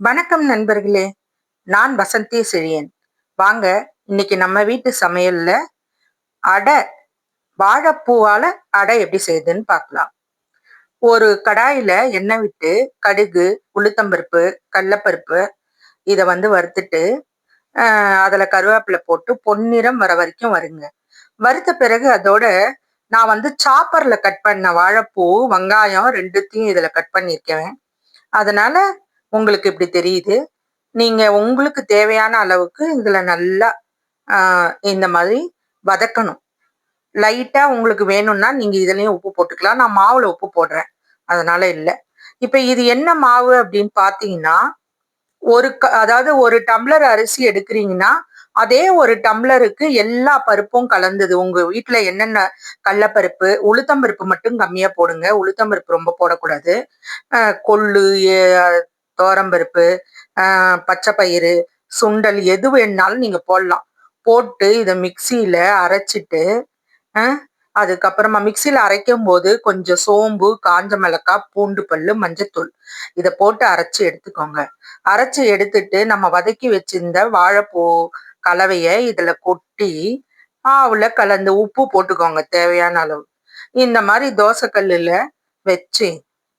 வணக்கம் நண்பர்களே நான் வசந்தி செழியன். வாங்க இன்னைக்கு நம்ம வீட்டு சமையல்ல அடை வாழைப்பூவால அடை எப்படி செய்யுதுன்னு பார்க்கலாம். ஒரு கடாயில எண்ணெய் விட்டு கடுகு உளுத்தம்பருப்பு கடலப்பருப்பு இதை வந்து வறுத்துட்டு அதில் கருவேப்பிலை போட்டு பொன்னிறம் வர வரைக்கும் வருங்க. வறுத்த பிறகு அதோட நான் வந்து சாப்பரில் கட் பண்ண வாழைப்பூ வெங்காயம் ரெண்டுத்தையும் இதில் கட் பண்ணியிருக்கேன். அதனால உங்களுக்கு இப்படி தெரியுது. நீங்கள் உங்களுக்கு தேவையான அளவுக்கு இதில் நல்லா இந்த மாதிரி வதக்கணும். லைட்டாக உங்களுக்கு வேணும்னா நீங்கள் இதுலேயும் உப்பு போட்டுக்கலாம். நான் மாவில் உப்பு போடுறேன். அதனால இல்லை. இப்போ இது என்ன மாவு அப்படின்னு பார்த்தீங்கன்னா ஒரு க அதாவது ஒரு டம்ளர் அரிசி எடுக்கிறீங்கன்னா அதே ஒரு டம்ளருக்கு எல்லா பருப்பும் கலந்தது. உங்க வீட்டுல என்னென்ன கடலப்பருப்பு உளுத்தம்பருப்பு மட்டும் கம்மியா போடுங்க. உளுத்தம்பருப்பு ரொம்ப போடக்கூடாது. கொள்ளு தோரம்பருப்பு பச்சை பயிறு சுண்டல் எது வேணுனாலும் நீங்கள் போடலாம். போட்டு இதை மிக்சியில் அரைச்சிட்டு அதுக்கப்புறமா மிக்சியில் அரைக்கும் போது கொஞ்சம் சோம்பு காஞ்ச மிளகாய் பூண்டு பல்லு மஞ்சத்தூள் இதை போட்டு அரைச்சி எடுத்துக்கோங்க. அரைச்சி எடுத்துட்டு நம்ம வதக்கி வச்சிருந்த வாழைப்பூ கலவையை இதில் கொட்டி ஆவில் கலந்து உப்பு போட்டுக்கோங்க தேவையான அளவு. இந்த மாதிரி தோசை வச்சு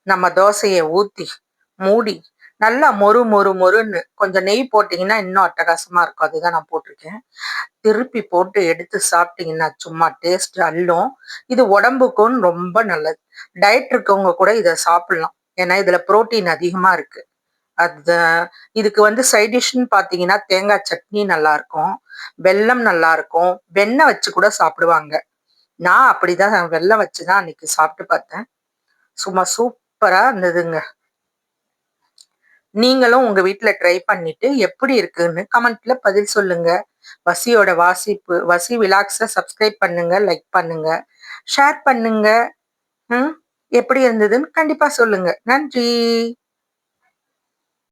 நம்ம தோசையை ஊற்றி மூடி நல்லா மொறு மொறு மொறுன்னு கொஞ்சம் நெய் போட்டிங்கன்னா இன்னும் அட்டகாசமாக இருக்கும். அதுதான் நான் போட்டிருக்கேன். திருப்பி போட்டு எடுத்து சாப்பிட்டீங்கன்னா சும்மா டேஸ்ட் அல்லும் இது உடம்புக்கும் ரொம்ப நல்லது. டயட் இருக்கவங்க கூட இதை சாப்பிடலாம். ஏன்னா இதில் புரோட்டீன் அதிகமாக இருக்குது அது இதுக்கு வந்து சைட் பார்த்தீங்கன்னா தேங்காய் சட்னி நல்லா இருக்கும். வெல்லம் நல்லா இருக்கும். வெண்ணெய் வச்சு கூட சாப்பிடுவாங்க. நான் அப்படிதான் வெள்ளம் வச்சுதான் அன்னைக்கு சாப்பிட்டு பார்த்தேன். சும்மா சூப்பராக இருந்ததுங்க. நீங்களும் உங்க வீட்டுல ட்ரை பண்ணிட்டு எப்படி இருக்குன்னு கமெண்ட்ல பதில் சொல்லுங்க. வசியோட வாசிப்பு வசி விலாக்ஸ சப்ஸ்கிரைப் பண்ணுங்க லைக் பண்ணுங்க. ஷேர் பண்ணுங்க. எப்படி இருந்ததுன்னு கண்டிப்பா சொல்லுங்க. நன்றி.